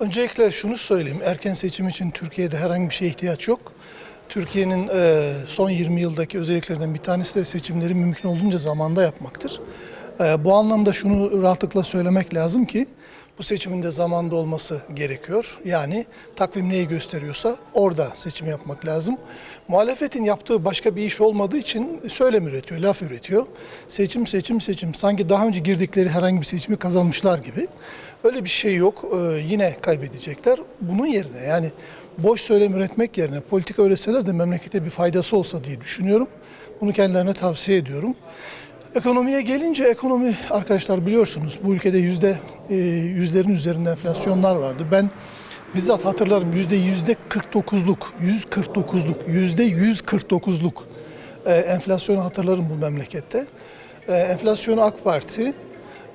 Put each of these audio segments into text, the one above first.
Öncelikle şunu söyleyeyim. Erken seçim için Türkiye'de herhangi bir şeye ihtiyaç yok. Türkiye'nin e, son 20 yıldaki özelliklerinden bir tanesi de seçimleri mümkün olduğunca zamanda yapmaktır. E, bu anlamda şunu rahatlıkla söylemek lazım ki bu seçimin de zamanda olması gerekiyor. Yani takvim neyi gösteriyorsa orada seçim yapmak lazım. Muhalefetin yaptığı başka bir iş olmadığı için söylem üretiyor, laf üretiyor. Seçim, seçim, seçim. Sanki daha önce girdikleri herhangi bir seçimi kazanmışlar gibi. Öyle bir şey yok. Ee, yine kaybedecekler. Bunun yerine yani boş söylem üretmek yerine politika öğretseler de memlekete bir faydası olsa diye düşünüyorum. Bunu kendilerine tavsiye ediyorum. Ekonomiye gelince ekonomi arkadaşlar biliyorsunuz bu ülkede yüzde e, yüzlerin üzerinde enflasyonlar vardı. Ben bizzat hatırlarım yüzde yüzde 49'luk, 149'luk, yüzde 149'luk e, enflasyonu hatırlarım bu memlekette. E, enflasyonu AK Parti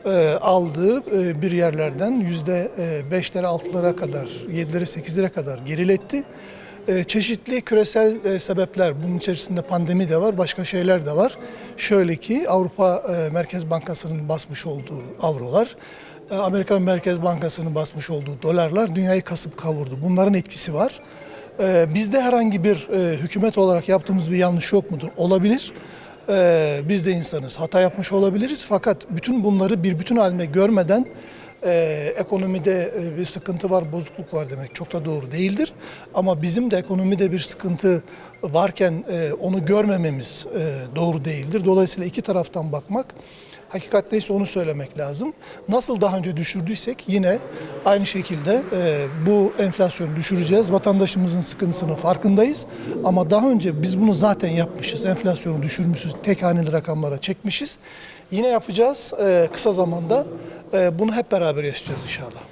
e, aldığı e, bir yerlerden yüzde e, beşlere, altılara kadar, yedilere, sekizlere kadar geriletti. E, Çeşitli küresel e, sebepler, bunun içerisinde pandemi de var, başka şeyler de var. Şöyle ki Avrupa e, Merkez Bankası'nın basmış olduğu avrolar, Amerikan Merkez Bankası'nın basmış olduğu dolarlar dünyayı kasıp kavurdu. Bunların etkisi var. Bizde herhangi bir hükümet olarak yaptığımız bir yanlış yok mudur? Olabilir. Biz de insanız. Hata yapmış olabiliriz fakat bütün bunları bir bütün halinde görmeden e, ekonomide e, bir sıkıntı var, bozukluk var demek çok da doğru değildir. Ama bizim de ekonomide bir sıkıntı varken e, onu görmememiz e, doğru değildir. Dolayısıyla iki taraftan bakmak hakikat neyse onu söylemek lazım. Nasıl daha önce düşürdüysek yine aynı şekilde e, bu enflasyonu düşüreceğiz. Vatandaşımızın sıkıntısının farkındayız. Ama daha önce biz bunu zaten yapmışız. Enflasyonu düşürmüşüz. Tek haneli rakamlara çekmişiz. Yine yapacağız e, kısa zamanda. E, bunu hep beraber yaşayacağız inşallah.